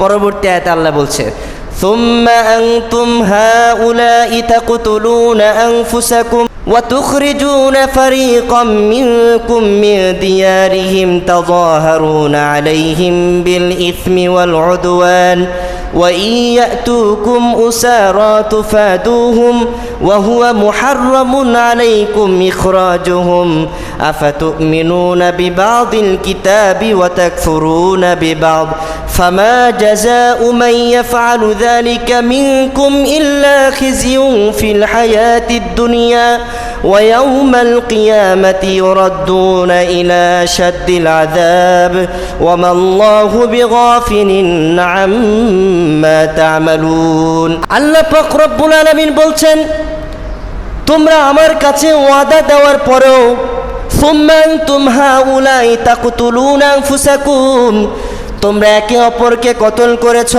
পরবর্তী আয়াতে আল্লাহ বলছে ثم أنتم هؤلاء تقتلون أنفسكم وتخرجون فريقا منكم من ديارهم تظاهرون عليهم بالإثم والعدوان وإن يأتوكم أسارى تفادوهم وهو محرم عليكم إخراجهم أفتؤمنون ببعض الكتاب وتكفرون ببعض فما جزاء من يفعل ذلك منكم إلا خزي في الحياة الدنيا ويوم القيامة يردون إلى شد العذاب وما الله بغافل عما تعملون আল্লাহ পাক রব্বুল আলামিন বলছেন তোমরা আমার কাছে ওয়াদা দেওয়ার পরেও সুম্মান তুমহা উলাই তাকুতুলুন আনফুসাকুম তোমরা একে অপরকে কতল করেছ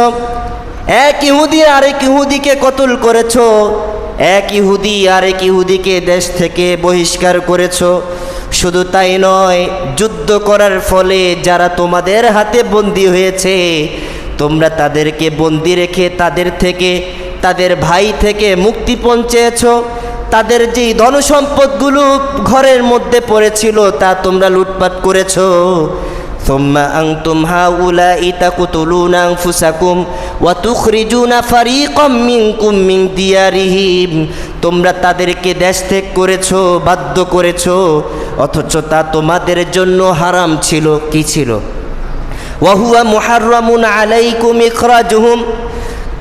এক ইহুদি আরেক ইহুদিকে কতল করেছ এক ইহুদি আর এক ইহুদিকে দেশ থেকে বহিষ্কার করেছ। শুধু তাই নয়, যুদ্ধ করার ফলে যারা তোমাদের হাতে বন্দী হয়েছে, তোমরা তাদেরকে বন্দি রেখে তাদের থেকে, তাদের ভাই থেকে মুক্তিপণ চেয়েছ তাদের যেই ধনসম্পদগুলো ঘরের মধ্যে পড়েছিল, তা তোমরা লুটপাট করেছ। ثم أنتم هؤلاء تقتلون أنفسكم وتخرجون فريقا منكم من ديارهم তোমরা তাদেরকে দেশ ত্যাগ করেছো বাধ্য করেছো অথচ তা তোমাদের জন্য হারাম ছিল কি ছিল ওয়াহুয়া মুহাররামুন আলাইকুম ইখরাজুহুম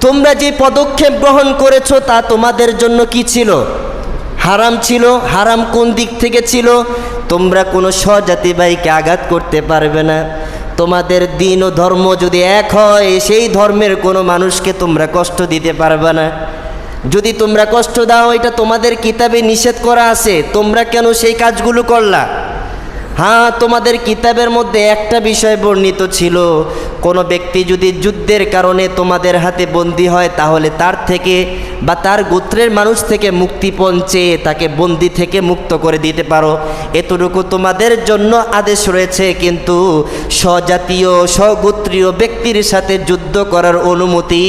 তোমরা যে পদক্ষেপ গ্রহণ করেছো তা তোমাদের জন্য কি ছিল হারাম ছিল হারাম কোন দিক থেকে ছিল তোমরা কোনো স্বজাতি ভাইকে আঘাত করতে পারবে না। তোমাদের দিন ও ধর্ম যদি এক হয়, সেই ধর্মের কোনো মানুষকে তোমরা কষ্ট দিতে পারবে না। যদি তোমরা কষ্ট দাও, এটা তোমাদের কিতাবে নিষেধ করা আছে। তোমরা কেন সেই কাজগুলো করলা? হ্যাঁ তোমাদের কিতাবের মধ্যে একটা বিষয় বর্ণিত ছিল। কোনো ব্যক্তি যদি যুদ্ধের কারণে তোমাদের হাতে বন্দী হয়, তাহলে তার থেকে বা তার গোত্রের মানুষ থেকে মুক্তিপণ চেয়ে তাকে বন্দি থেকে মুক্ত করে দিতে পারো। এতটুকু তোমাদের জন্য আদেশ রয়েছে, কিন্তু স্বজাতীয়, স্বগোত্রীয় ব্যক্তির সাথে যুদ্ধ করার অনুমতি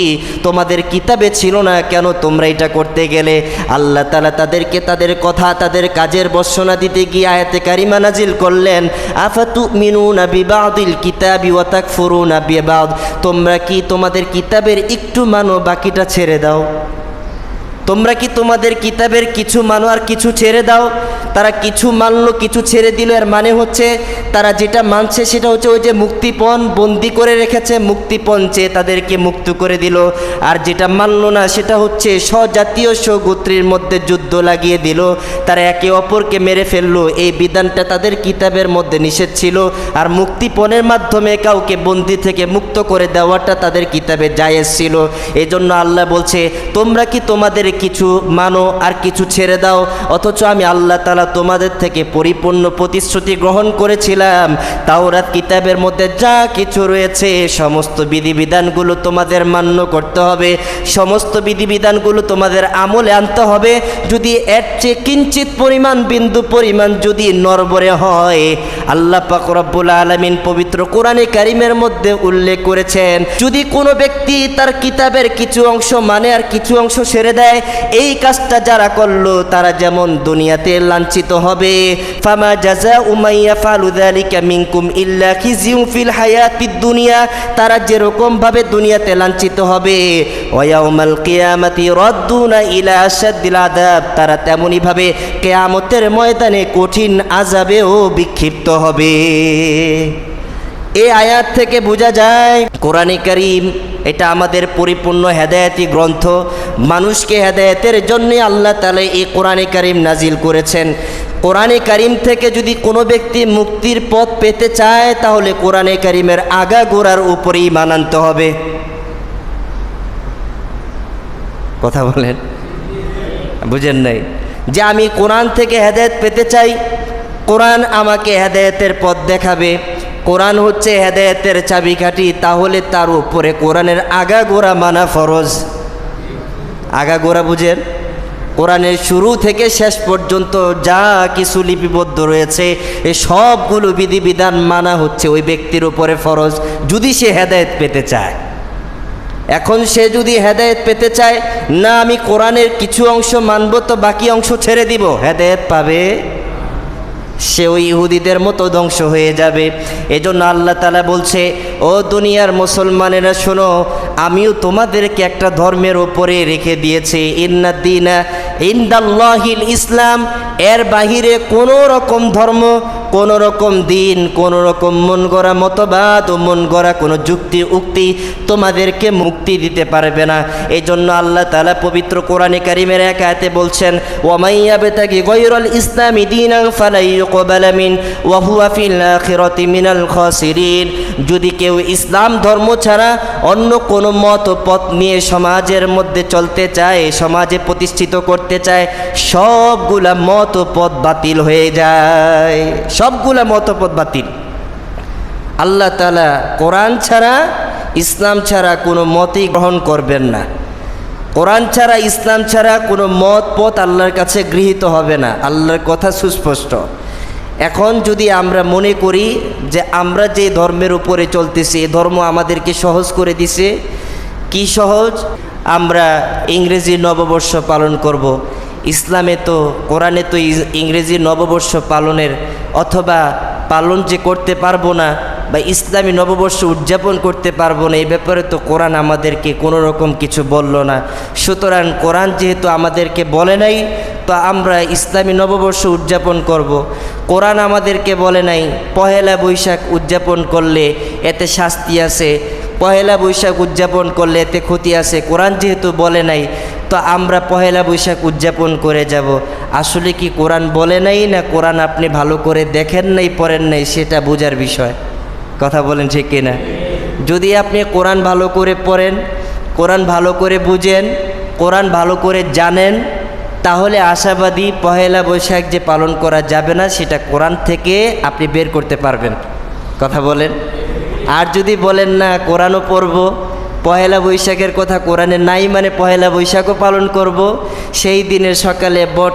তোমাদের কিতাবে ছিল না, কেন তোমরা এটা করতে গেলে? আল্লাহ তালা তাদেরকে তাদের কথা, তাদের কাজের বর্ষনা দিতে গিয়ে আয়াতে কারিমা নাজিল করলেন আফাতু মিনুনা বিবাদিল কিতাবি ওয়াতাক ফুরুনা বিবাদ। তোমরা কি তোমাদের কিতাবের একটু মানো বাকিটা ছেড়ে দাও? তোমরা কি তোমাদের কিতাবের কিছু মানো আর কিছু ছেড়ে দাও? তারা কিছু মানলো, কিছু ছেড়ে দিল, এর মানে হচ্ছে তারা যেটা মানছে সেটা হচ্ছে ওই যে মুক্তিপণ বন্দি করে রেখেছে, মুক্তিপণ চেয়ে তাদেরকে মুক্ত করে দিল। আর যেটা মানলো না সেটা হচ্ছে স্বজাতীয় স্বগোত্রীর মধ্যে যুদ্ধ লাগিয়ে দিল। তারা একে অপরকে মেরে ফেলল। এই বিধানটা তাদের কিতাবের মধ্যে নিষেধ ছিল। আর মুক্তিপণের মাধ্যমে কাউকে বন্দি থেকে মুক্ত করে দেওয়াটা তাদের কিতাবে জায়েজ ছিল। এই জন্য আল্লাহ বলছে, তোমরা কি তোমাদের কিছু মানো আর কিছু ছেড়ে দাও? অথচ আমি আল্লাহ তালা তোমাদের থেকে পরিপূর্ণ প্রতিশ্রুতি গ্রহণ করেছিলাম। তাওরাত কিতাবের মধ্যে যা কিছু রয়েছে, সমস্ত বিধিবিধানগুলো তোমাদের মান্য করতে হবে। সমস্ত বিধিবিধানগুলো তোমাদের আমলে আনতে হবে। যদি এর চেয়ে কিঞ্চিত পরিমাণ বিন্দু পরিমাণ যদি নরবরে হয়, আল্লাহ পাক রব্বুল আলমিন পবিত্র কোরআনে কারিমের মধ্যে উল্লেখ করেছেন, যদি কোনো ব্যক্তি তার কিতাবের কিছু অংশ মানে আর কিছু অংশ সেরে দেয়, এই কাজটা যারা করল, তারা যেমন দুনিয়াতে লাঞ্ছিত হবে। ফামা জাজা উমাইয়া ফালু যালিকা মিনকুম ইল্লা খিজিউ ফিল হায়াতিদ দুনিয়া। তারা যেরকম ভাবে দুনিয়াতে লাঞ্ছিত হবে। ওয়াউমাল কিয়ামাতি রদ্দুনা ইলা আশাদ্দিল আযাব। তারা তেমনি ভাবে কিয়ামতের ময়দানে কঠিন আজাবেও বিক্ষিপ্ত হবে। এই আয়াত থেকে বোঝা যায়, কোরআনে করিম এটা আমাদের পরিপূর্ণ হেদায়তি গ্রন্থ। মানুষকে হেদায়তের জন্যে আল্লাহ তালা এই কোরআনে করিম নাজিল করেছেন। কোরআনে করিম থেকে যদি কোনো ব্যক্তি মুক্তির পথ পেতে চায়, তাহলে কোরআনে করিমের আগা গোড়ার উপরেই মানানতে হবে। কথা বলেন? বুঝেন নাই? যে আমি কোরআন থেকে হেদায়ত পেতে চাই, কোরআন আমাকে হেদায়তের পথ দেখাবে। কোরআন হচ্ছে হেদায়তের চাবিকাঠি, তাহলে তার উপরে কোরআনের আগা গোড়া মানা ফরজ। আগা গোড়া বুঝেন? কোরআনের শুরু থেকে শেষ পর্যন্ত যা কিছু লিপিবদ্ধ রয়েছে এই সবগুলো বিধিবিধান মানা হচ্ছে ওই ব্যক্তির উপরে ফরজ, যদি সে হেদায়ত পেতে চায়। এখন সে যদি হেদায়েত পেতে চায়, না আমি কোরআনের কিছু অংশ মানব তো বাকি অংশ ছেড়ে দিব। হেদায়েত পাবে? সে ওই ইহুদিদের মতো ধ্বংস হয়ে যাবে। এজন্য আল্লাহ তালা বলছে, ও দুনিয়ার মুসলমানেরা, শোনো, আমিও তোমাদেরকে একটা ধর্মের ওপরে রেখে দিয়েছি। ইন্নাদ্দিনা ইন্দাল্লাহিল ইসলাম, এর বাহিরে কোনো রকম ধর্ম, কোনো রকম দিন, কোনো রকম মন গড়া মতবাদ ও মন গড়া কোনো যুক্তি, উক্তি তোমাদেরকে মুক্তি দিতে পারবে না। এই জন্য আল্লাহ তালা পবিত্র কোরআনে কারিমের এক আয়াতে বলছেন ওয়ামাইয়া বেতাকি গৈরল ইসলামী দিন ফালাই কবালামিন ওয়াহুয়া ফিল আখিরাতি মিনাল খাসিরিন। যদি কেউ ইসলাম ধর্ম ছাড়া অন্য কোনো মত পথ নিয়ে সমাজের মধ্যে চলতে চায়, সমাজে প্রতিষ্ঠিত করতে চায়, সবগুলা মত ও বাতিল হয়ে যায়। সবগুলা মত ও বাতিল। আল্লাহ তালা কোরআন ছাড়া, ইসলাম ছাড়া কোনো মতই গ্রহণ করবেন না। কোরআন ছাড়া, ইসলাম ছাড়া কোনো মত পথ আল্লাহর কাছে গৃহীত হবে না। আল্লাহর কথা সুস্পষ্ট। এখন যদি আমরা মনে করি যে আমরা যে ধর্মের উপরে চলতেছি, এ ধর্ম আমাদেরকে সহজ করে দিছে, কি সহজ? আমরা ইংরেজি নববর্ষ পালন করব। ইসলামে তো, কোরআনে তো ইংরেজি নববর্ষ পালনের অথবা পালন যে করতে পারব না বা ইসলামী নববর্ষ উদযাপন করতে পারব না, এই ব্যাপারে তো কোরআন আমাদেরকে কোনো রকম কিছু বলল না সুতরাং কোরআন যেহেতু আমাদেরকে বলে নাই, তো আমরা ইসলামী নববর্ষ উদযাপন করব। কোরআন আমাদেরকে বলে নাই, পহেলা বৈশাখ উদযাপন করলে এতে শাস্তি আছে পহেলা বৈশাখ উদযাপন করলে এতে ক্ষতি আছে। কোরআন যেহেতু বলে নাই, তো আমরা পহেলা বৈশাখ উদযাপন করে যাব। আসলে কি কোরআন বলে নাই না কোরআন আপনি ভালো করে দেখেন নাই, পড়েন নাই, সেটা বোঝার বিষয়। কথা বলেন ঠিক কিনা যদি আপনি কোরআন ভালো করে পড়েন, কোরআন ভালো করে বুঝেন, কোরআন ভালো করে জানেন, তাহলে আশাবাদী পহেলা বৈশাখ যে পালন করা যাবে না, সেটা কোরআন থেকে আপনি বের করতে পারবেন। কথা বলেন? আর যদি বলেন না, কোরআনও পড়ব, পহেলা বৈশাখের কথা কোরআনে নাই মানে পহেলা বৈশাখও পালন করব, সেই দিনের সকালে বট,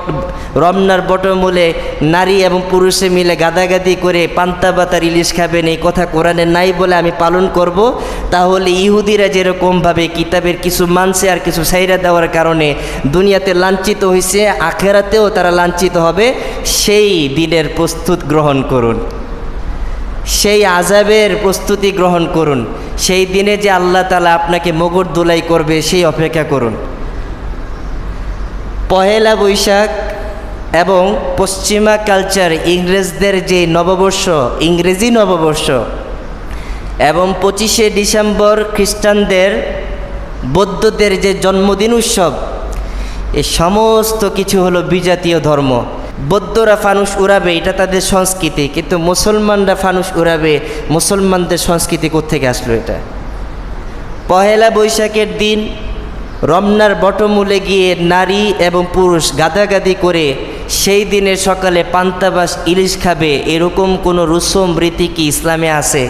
রমনার বটমূলে নারী এবং পুরুষে মিলে গাদাগাদি করে পান্তা বাতার ইলিশ খাবেন, এই কথা কোরআনে নাই বলে আমি পালন করব, তাহলে ইহুদিরা যেরকমভাবে কিতাবের কিছু মানছে আর কিছু সাইরা দেওয়ার কারণে দুনিয়াতে লাঞ্ছিত হয়েছে আখেরাতেও তারা লাঞ্ছিত হবে, সেই দিনের প্রস্তুত গ্রহণ করুন। সেই আজাবের প্রস্তুতি গ্রহণ করুন। সেই দিনে যে আল্লাহ তালা আপনাকে মগর দোলাই করবে, সেই অপেক্ষা করুন। পহেলা বৈশাখ এবং পশ্চিমা কালচার ইংরেজদের যে নববর্ষ, ইংরেজি নববর্ষ এবং পঁচিশে ডিসেম্বর খ্রিস্টানদের বৌদ্ধদের যে জন্মদিন উৎসব, এ সমস্ত কিছু হলো বিজাতীয় ধর্ম। বৌদ্ধরা ফানুস উড়াবে, এটা তাদের সংস্কৃতি, কিন্তু মুসলমানরা ফানুস উড়াবে, মুসলমানদের সংস্কৃতি কোত্থেকে আসলো এটা? পহেলা বৈশাখের দিন রমনার বটমূলে গিয়ে নারী এবং পুরুষ গাদাগাদি করে সেই দিনের সকালে পান্তাবাস ইলিশ খাবে, এরকম কোনো রুসম রীতি কি ইসলামে আছে?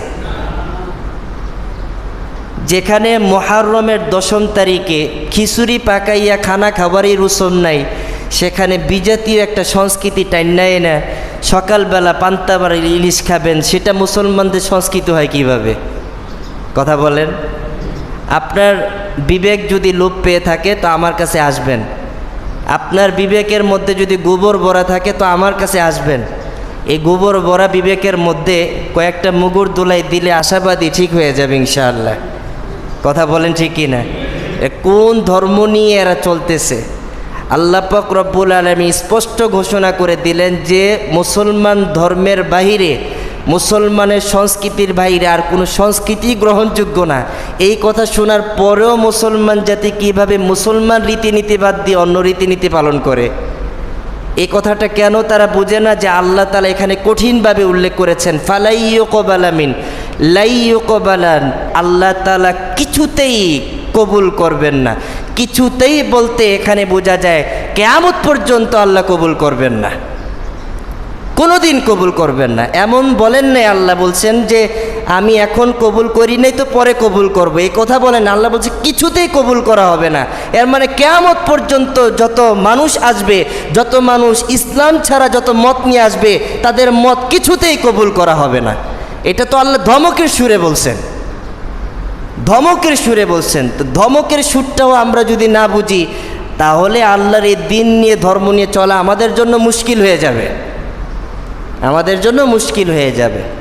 যেখানে মহারমের দশম তারিখে খিচুড়ি, পাকাইয়া, খানা খাবারই রুসম নাই সেখানে বিজাতীয় একটা সংস্কৃতি টাইনায় না। সকালবেলা পান্তাবার ইলিশ খাবেন, সেটা মুসলমানদের সংস্কৃতি হয় কীভাবে? কথা বলেন। আপনার বিবেক যদি লোপ পেয়ে থাকে, তো আমার কাছে আসবেন। আপনার বিবেকের মধ্যে যদি গোবর ভরা থাকে, তো আমার কাছে আসবেন। এই গোবর ভরা বিবেকের মধ্যে কয়েকটা মুগুর দোলাই দিলে আশাবাদী ঠিক হয়ে যাবে ইনশাআল্লাহ। কথা বলেন ঠিক কি না কোন ধর্ম নিয়ে এরা চলতেছে? আল্লাহ পাক রব্বুল আলমী স্পষ্ট ঘোষণা করে দিলেন যে মুসলমান ধর্মের বাহিরে, মুসলমানের সংস্কৃতির বাইরে আর কোনো সংস্কৃতি গ্রহণযোগ্য না। এই কথা শোনার পরেও মুসলমান জাতি কীভাবে মুসলমান রীতিনীতি বাদ দিয়ে অন্য রীতিনীতি পালন করে? এই কথাটা কেন তারা বুঝে না যে আল্লাহ তালা এখানে কঠিনভাবে উল্লেখ করেছেন ফালাইয় কবালামিন লাইয় কবালান আল্লাহ তালা কিছুতেই কবুল করবেন না। কিছুতেই বলতে এখানে বোঝা যায়, কেয়ামত পর্যন্ত আল্লাহ কবুল করবেন না। কোনোদিন কবুল করবেন না। এমন বলেন নাই, আল্লাহ বলছেন যে, আমি এখন কবুল করি নাই তো পরে কবুল করব। এই কথা বলেন। আল্লাহ বলছে কিছুতেই কবুল করা হবে না। এর মানে কেয়ামত পর্যন্ত যত মানুষ আসবে, যত মানুষ ইসলাম ছাড়া যত মত নিয়ে আসবে, তাদের মত কিছুতেই কবুল করা হবে না। এটা তো আল্লাহ ধমকের সুরে বলছেন। ধমকের সুরে বলছেন, তো ধমকের সুরটাও আমরা যদি না বুঝি, তাহলে আল্লাহর এই দিন নিয়ে, ধর্ম নিয়ে চলা আমাদের জন্য মুশকিল হয়ে যাবে। আমাদের জন্য মুশকিল হয়ে যাবে।